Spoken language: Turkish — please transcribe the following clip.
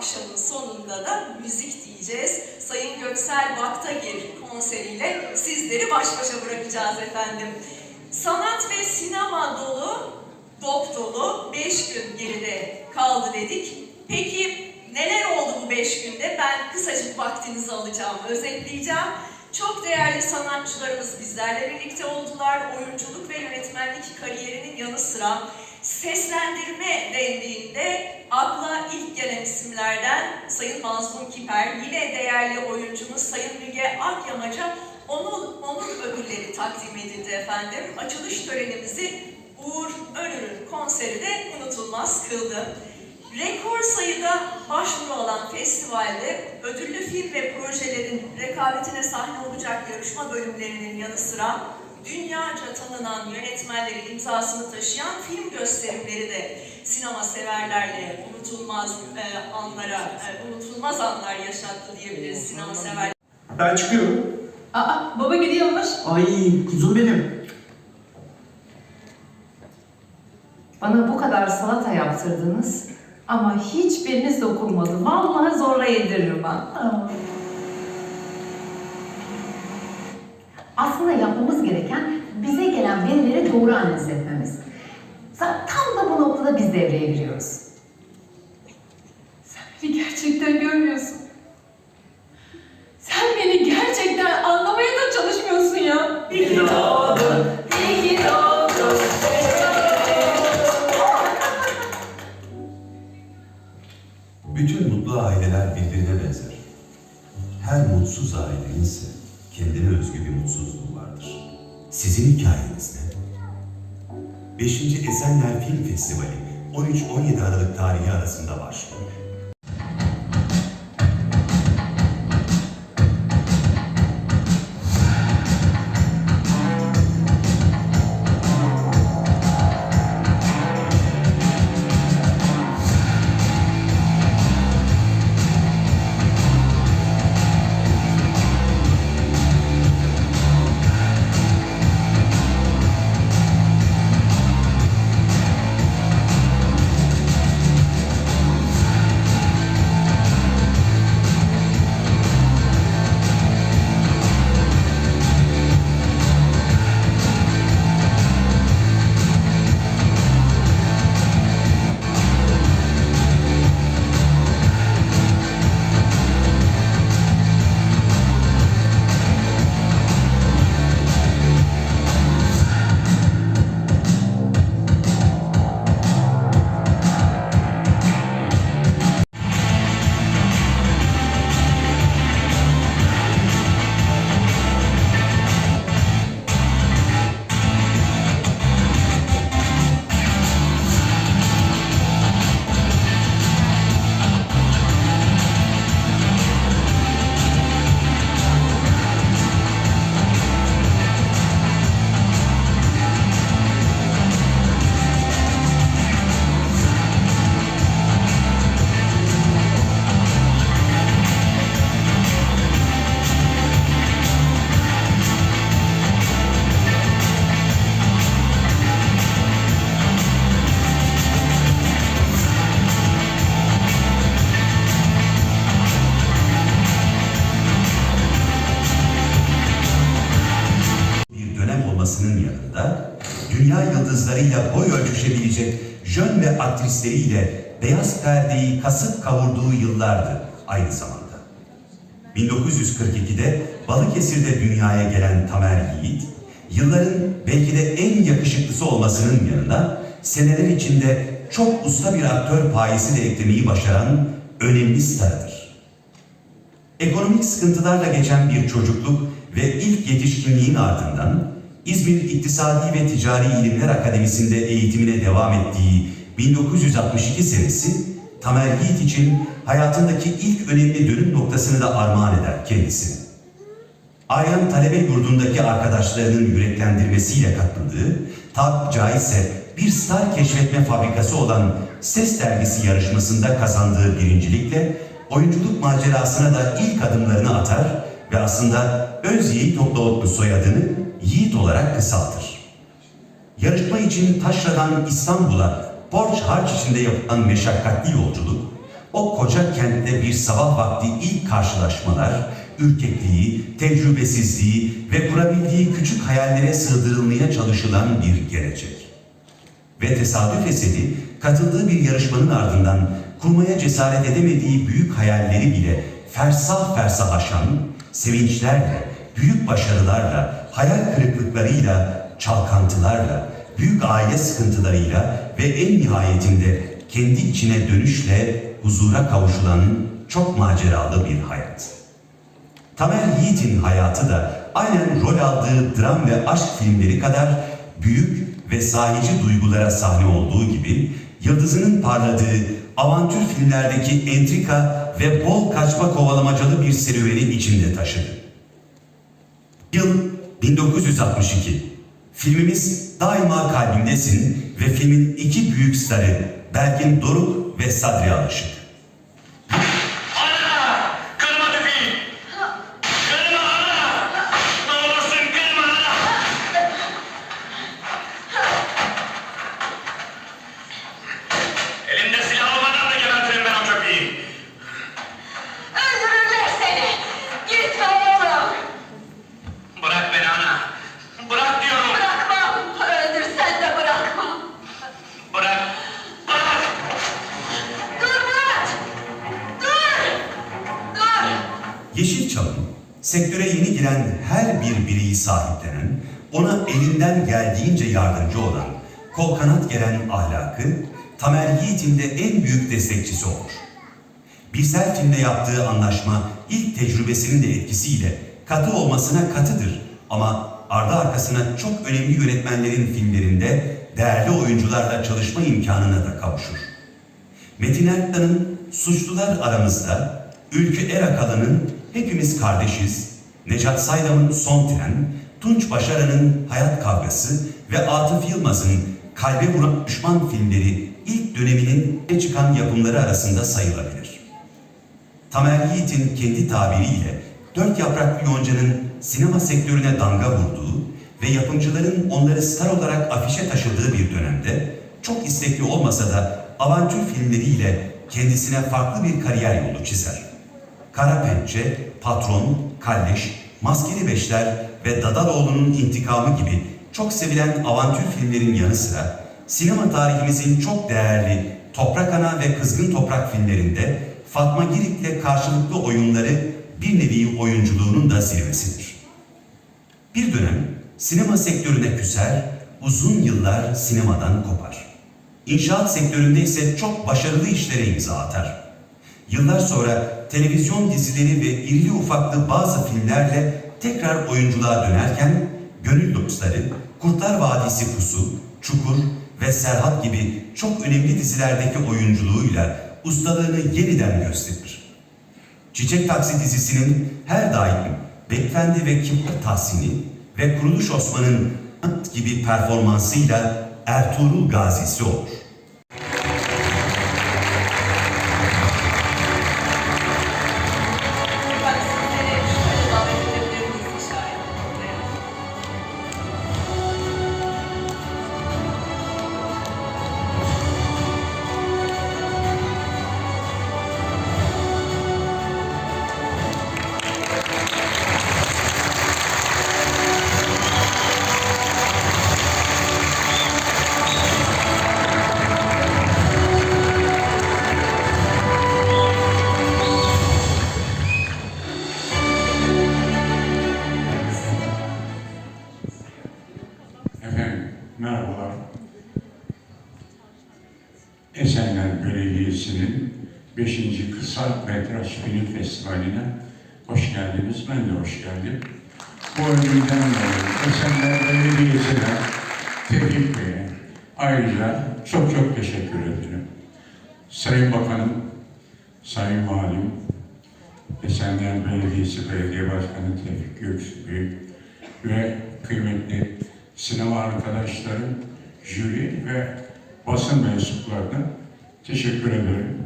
akşamın sonunda da müzik diyeceğiz. Sayın Göksel Baktagir konseriyle sizleri baş başa bırakacağız efendim. Sanat ve sinema dolu, dop dolu 5 gün geride kaldı dedik. Peki neler oldu bu 5 günde? Ben kısacık vaktinizi alacağım, özetleyeceğim. Çok değerli sanatçılarımız bizlerle birlikte oldular. Oyunculuk ve yönetmenlik kariyerinin yanı sıra seslendirme dendiğinde akla ilk gelen isimlerden Sayın Mazlum Kiper, yine değerli oyuncumuz Sayın Müge Akyamaç'a onun, onun ödülleri takdim edildi efendim. Açılış törenimizi Uğur Önür'ün konseri de unutulmaz kıldı. Rekor sayıda başvuru alan festivalde ödüllü film ve projelerin rekabetine sahne olacak yarışma bölümlerinin yanı sıra dünyaca tanınan yönetmenlerin imzasını taşıyan film gösterimleri de sinema severlerle unutulmaz e, anlara, e, unutulmaz anlar yaşattı diyebiliriz sinema severler. Ben çıkıyorum. Aa, baba gidiyormuş. Ay kuzum benim. Bana bu kadar salata yaptırdınız ama hiçbiriniz dokunmadı. Vallahi zorla yediririm ben. Aa. Aslında yapmamız gereken bize gelen verileri doğru analiz etmemiz. Tam da bu noktada biz devreye giriyoruz. Sen beni gerçekten görmüyorsun. Kendine özgü bir mutsuzluğu vardır. Sizin hikayeniz ne? 5. Esenler Film Festivali 13-17 Aralık tarihi arasında başlıyor. Ölçüşebilecek jön ve aktrisleriyle beyaz perdeyi kasıp kavurduğu yıllardı aynı zamanda. 1942'de Balıkesir'de dünyaya gelen Tamer Yiğit, yılların belki de en yakışıklısı olmasının yanında seneler içinde çok usta bir aktör payesi de eklemeyi başaran önemli starıdır. Ekonomik sıkıntılarla geçen bir çocukluk ve ilk yetişkinliğin ardından İzmir İktisadi ve Ticari İlimler Akademisi'nde eğitimine devam ettiği 1962 senesi Tamer Yiğit için hayatındaki ilk önemli dönüm noktasını da armağan eder kendisine. Aryan Talebe Yurdu'ndaki arkadaşlarının yüreklendirmesiyle katıldığı, tab caizse bir star keşfetme fabrikası olan Ses Dergisi yarışmasında kazandığı birincilikle oyunculuk macerasına da ilk adımlarını atar ve aslında Öz Yiğit Topluotlu soyadını Yiğit olarak kısaltır. Yarışma için Taşra'dan İstanbul'a borç harç içinde yapılan meşakkatli yolculuk, o koca kentte bir sabah vakti ilk karşılaşmalar, ürkekliği, tecrübesizliği ve kurabildiği küçük hayallere sığdırılmaya çalışılan bir gelecek. Ve tesadüf eseri katıldığı bir yarışmanın ardından kurmaya cesaret edemediği büyük hayalleri bile fersah fersah aşan, sevinçlerle, büyük başarılarla, hayal kırıklıklarıyla, çalkantılarla, büyük aile sıkıntılarıyla ve en nihayetinde kendi içine dönüşle huzura kavuşulan çok maceralı bir hayat. Tamer Yiğit'in hayatı da aynen rol aldığı dram ve aşk filmleri kadar büyük ve sahici duygulara sahne olduğu gibi yıldızının parladığı avantür filmlerdeki entrika ve bol kaçma kovalamacalı bir serüveni içinde taşıdı. Yıl 1962. Filmimiz Daima Kalbimdesin ve filmin iki büyük starı Belgin Doruk ve Sadri Alışık. Yeşilçam'ın sektöre yeni giren her bir bireyi sahiplenen, ona elinden geldiğince yardımcı olan, kol kanat gelen ahlakı, Tamer Yiğit'in de en büyük destekçisi olur. Birsel filmle yaptığı anlaşma ilk tecrübesinin de etkisiyle katı olmasına katıdır ama ardı arkasına çok önemli yönetmenlerin filmlerinde değerli oyuncularla çalışma imkanına da kavuşur. Metin Erktan'ın Suçlular Aramızda, Ülkü Erakala'nın Hepimiz Kardeşiz, Necat Saydam'ın Son Tren, Tunç Başaran'ın Hayat Kavgası ve Atıf Yılmaz'ın Kalbe Vuran Düşman filmleri ilk döneminin öne çıkan yapımları arasında sayılabilir. Tamer Yiğit'in kendi tabiriyle Dört Yapraklı Yonca'nın sinema sektörüne damga vurduğu ve yapımcıların onları star olarak afişe taşıdığı bir dönemde çok istekli olmasa da avantür filmleriyle kendisine farklı bir kariyer yolu çizer. Kara Pençe, Patron, Kalleş, Maskeli Beşler ve Dadaloğlu'nun İntikamı gibi çok sevilen avantür filmlerin yanı sıra sinema tarihimizin çok değerli Toprak Ana ve Kızgın Toprak filmlerinde Fatma Girik'le karşılıklı oyunları bir nevi oyunculuğunun da zirvesidir. Bir dönem sinema sektörüne küser, uzun yıllar sinemadan kopar. İnşaat sektöründe ise çok başarılı işlere imza atar. Yıllar sonra televizyon dizileri ve irili ufaklı bazı filmlerle tekrar oyunculuğa dönerken Gönül Dostları, Kurtlar Vadisi Pusu, Çukur ve Serhat gibi çok önemli dizilerdeki oyunculuğuyla ustalığını yeniden gösterir. Çiçek Taksi dizisinin her daim Beklendi ve Kibar Tahsini ve Kuruluş Osman'ın gibi performansıyla Ertuğrul Gazisi olur. Esenler Belediyesi'nin 5. Kısa Metraj Film Festivali'ne hoş geldiniz. Ben de hoş geldim. Bu ödülden dolayı Esenler Belediyesi'ne, Tevfik Bey'e ayrıca çok çok teşekkür ederim. Sayın Bakanım, Sayın Valim, Esenler Belediyesi Belediye Başkanı Tevfik Göksu Bey ve kıymetli sinema arkadaşlarım, jüri ve basın mensuplarına teşekkür ederim.